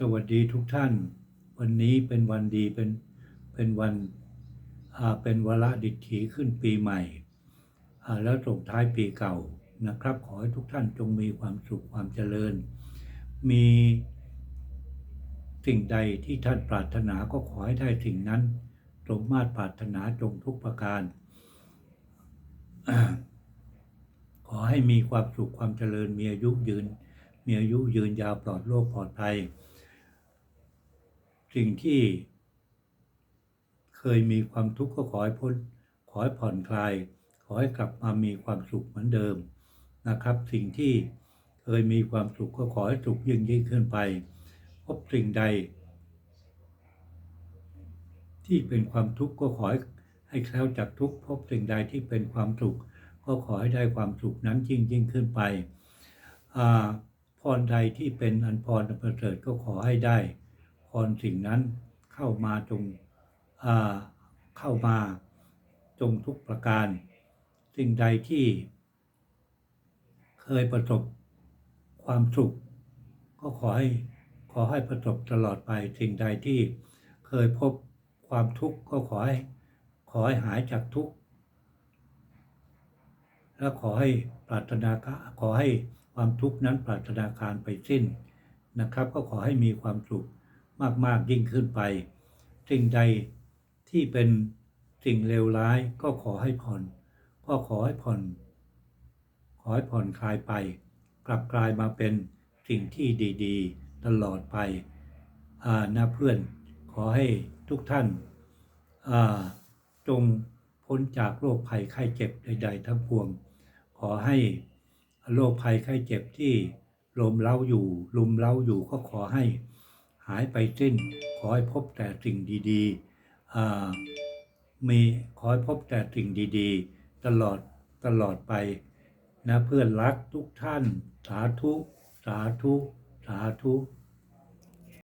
สวัสดีทุกท่าน วันนี้เป็นวันดีเป็นเป็นวันอ่าเป็นวาระดิถีขึ้นปีใหม่อ่าแล้วส่งท้ายปีเก่านะครับ ขอให้ทุกท่านจงมีความสุขความเจริญ มีสิ่งใดที่ท่านปรารถนาก็ขอให้ได้สิ่งนั้นสมมาตรปรารถนาจงทุกประการ ขอให้มีความสุขความเจริญมีอายุยืนมีอายุยืนยาวปลอดโรคปลอดภัย สิ่งที่ เคยมีความทุกข์ก็ขอให้พ้น ขอให้ผ่อนคลาย ขอให้กลับมามีความสุขเหมือนเดิมนะครับ สิ่งที่เคยมีความสุขก็ขอให้สุขยิ่งยิ่งขึ้นไป พบสิ่งใด ที่เป็นความทุกข์ก็ขอให้ให้แคล้วจากทุกข์พบสิ่งใดที่เป็นความสุข ก็ขอให้ได้ความสุขนั้นยิ่งยิ่งขึ้นไปพรใดที่เป็นอันพรอันประเสริฐก็ขอให้ได้ พรสิ่งนั้นเข้ามาจงเข้ามาจงทุกประการ สิ่งใดที่เคยประสบความสุข ก็ขอให้ขอให้ประสบตลอดไป สิ่งใดที่เคยพบความทุกข์ก็ขอให้ขอให้หายจากทุกข์และขอให้ปรารถนาขอให้ความทุกข์นั้นปรารถนาการไปสิ้นนะครับ ก็ขอให้มีความสุข มากๆยิ่งขึ้นไป สิ่งใดที่เป็นสิ่งเลวร้ายก็ขอให้ผ่อน ก็ขอให้ผ่อน ขอให้ผ่อนคลายไป กลับกลายมาเป็นสิ่งที่ดีๆ ตลอดไปอ่านะเพื่อนขอให้ทุกท่านจงพ้นจากโรคภัยไข้เจ็บใด ๆ ทั้งปวง ขอให้โรคภัยไข้เจ็บที่ลมเล้าอยู่ ลุมเล้าอยู่ก็ขอให้ หายไปสิ้น ขอให้พบแต่สิ่งดีๆมีขอให้พบแต่สิ่งดีๆ ตลอดตลอดไปนะเพื่อนรักทุกท่าน สาธุ สาธุ สาธุ